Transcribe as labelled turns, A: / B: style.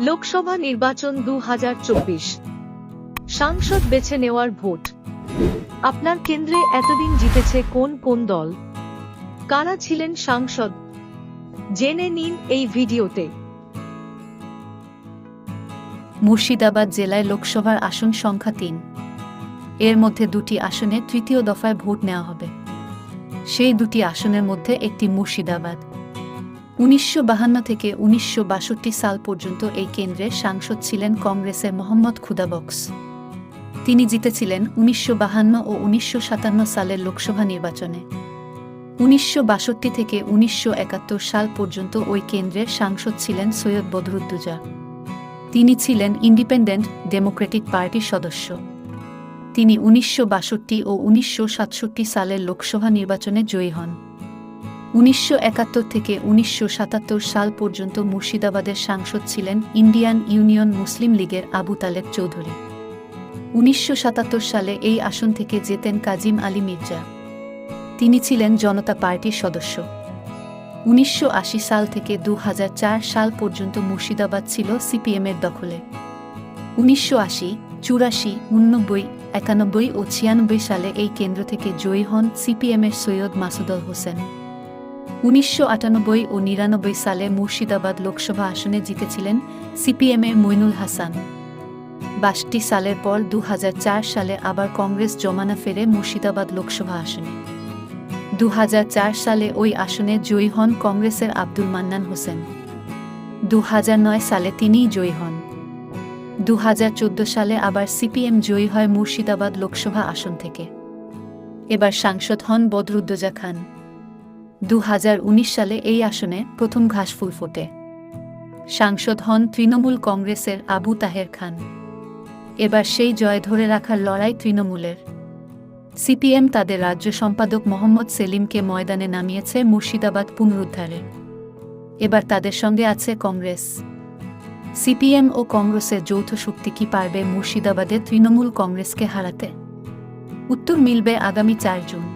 A: লোকসভা নির্বাচন দু হাজার চব্বিশ। সাংসদ বেছে নেওয়ার ভোট। আপনার কেন্দ্রে এতদিন জিতেছে কোন কোন দল? কারা ছিলেন সাংসদ? জেনে নিন এই ভিডিওতে।
B: মুর্শিদাবাদ জেলায় লোকসভার আসন সংখ্যা তিন। এর মধ্যে দুটি আসনে তৃতীয় দফায় ভোট নেওয়া হবে। সেই দুটি আসনের মধ্যে একটি মুর্শিদাবাদ। উনিশশো থেকে উনিশশো বাষট্টি সাল পর্যন্ত এই কেন্দ্রে সাংসদ ছিলেন কংগ্রেসের মোহাম্মদ খুদাবক্স তিনি জিতেছিলেন উনিশশো বাহান্ন ও উনিশশো সাতান্ন সালের লোকসভা নির্বাচনে। উনিশশো বাষট্টি থেকে উনিশশো একাত্তর সাল পর্যন্ত ওই কেন্দ্রের সাংসদ ছিলেন সৈয়দ বদরুদ্দুজা। তিনি ছিলেন ইন্ডিপেন্ডেন্ট ডেমোক্রেটিক পার্টির সদস্য। তিনি উনিশশো বাষট্টি ও উনিশশো সাতষট্টি সালের লোকসভা নির্বাচনে জয়ী হন। উনিশশো একাত্তর থেকে উনিশশো সাতাত্তর সাল পর্যন্ত মুর্শিদাবাদের সাংসদ ছিলেন ইন্ডিয়ান ইউনিয়ন মুসলিম লীগের আবু তালেব চৌধুরী। উনিশশো সাতাত্তর সালে এই আসন থেকে জেতেন কাজিম আলী মির্জা। তিনি ছিলেন জনতা পার্টির সদস্য। উনিশশো আশি সাল থেকে দু হাজার চার সাল পর্যন্ত মুর্শিদাবাদ ছিল সিপিএমের দখলে। উনিশশো আশি, চুরাশি, উননব্বই, একানব্বই ও ছিয়ানব্বই সালে এই কেন্দ্র থেকে জয়ী হন সিপিএমের সৈয়দ মাসুদল হোসেন। উনিশশো আটানব্বই ও নিরানব্বই সালে মুর্শিদাবাদ লোকসভা আসনে জিতেছিলেন সিপিএমের মইনুল হাসান। বাষট্টি সালের পর দু হাজার চার সালে আবার কংগ্রেস জমানা ফেরে মুর্শিদাবাদ লোকসভা আসনে। দু হাজার চার সালে ওই আসনে জয়ী হন কংগ্রেসের আব্দুল মান্নান হোসেন। দু হাজার নয় সালে তিনিই জয়ী হন। দু হাজার চোদ্দ সালে আবার সিপিএম জয়ী হয় মুর্শিদাবাদ লোকসভা আসন থেকে। এবার সাংসদ হন বদরুদ্দোজা খান। দু হাজার উনিশ সালে এই আসনে প্রথম ঘাসফুল ফোটে। সাংসদ হন তৃণমূল কংগ্রেসের আবু তাহের খান। এবার সেই জয় ধরে রাখার লড়াই তৃণমূলের। সিপিএম তাদের রাজ্য সম্পাদক মোহাম্মদ সেলিমকে ময়দানে নামিয়েছে মুর্শিদাবাদ পুনরুদ্ধারে। এবার তাদের সঙ্গে আছে কংগ্রেস। সিপিএম ও কংগ্রেসের যৌথ শক্তি কি পারবে মুর্শিদাবাদে তৃণমূল কংগ্রেসকে হারাতে? উত্তর মিলবে আগামী চার জুন।